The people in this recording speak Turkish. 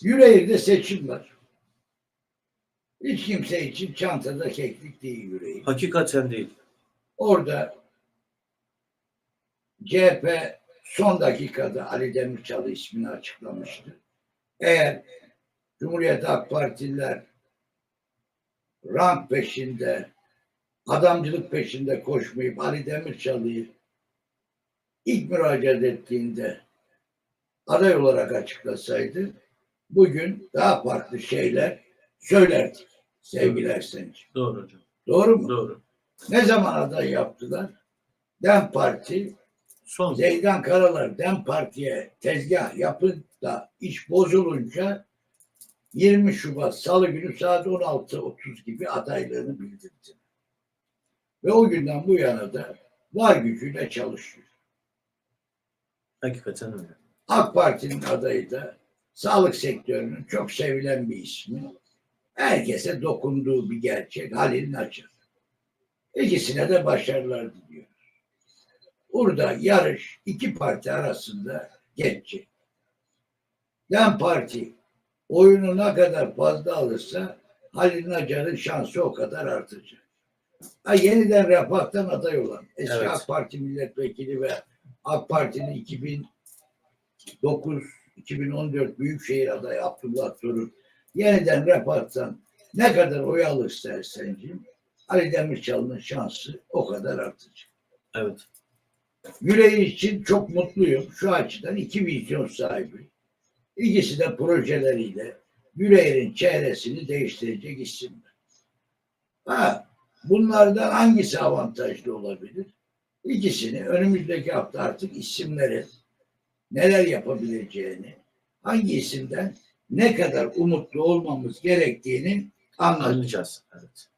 Yüreğir'de seçim var. Hiç kimse için çantada keklik değil yüreğir. Hakikaten değil. Orada CHP son dakikada Ali Demirçalı ismini açıklamıştı. Eğer Cumhuriyet Halk Partililer rank peşinde, adamcılık peşinde koşmayıp Ali Demirçalı'yı ilk müracaat ettiğinde aday olarak açıklasaydı bugün daha farklı şeyler söylerdik sevgili Ersen'ciğim. Doğru hocam. Doğru mu? Doğru. Ne zaman aday yaptılar? Dem Parti, Son. Zeydan Karalar Dem Parti'ye tezgah yapıp da iş bozulunca 20 Şubat Salı günü saat 16.30 gibi adaylığını bildirdi. Ve o günden bu yana da var gücüyle çalışıyor. Hakikaten öyle. AK Parti'nin adayı da sağlık sektörünün çok sevilen bir ismi. Herkese dokunduğu bir gerçek Halil Naçar. İkisine de başarılar diliyoruz. Burada yarış iki parti arasında geçecek. Dem Parti oyunu ne kadar fazla alırsa Halil Nacar'ın şansı o kadar artacak. Ha, yeniden Refah'tan aday olan eski Evet. AK Parti milletvekili ve AK Parti'nin 2009-2014 Büyükşehir adayı Abdullah Torun yeniden Refah'tan ne kadar oy alırsa Ersen'cim Ali Demirçalı'nın şansı o kadar artacak. Evet. Yüreği için çok mutluyum. Şu açıdan iki vizyon sahibi. İkisi de projeleriyle Yüreğir'in çehresini değiştirecek isimler. Ha, bunlardan hangisi avantajlı olabilir? İkisini önümüzdeki hafta artık isimlerin neler yapabileceğini, hangi isimden ne kadar umutlu olmamız gerektiğini anlatacağız. Evet.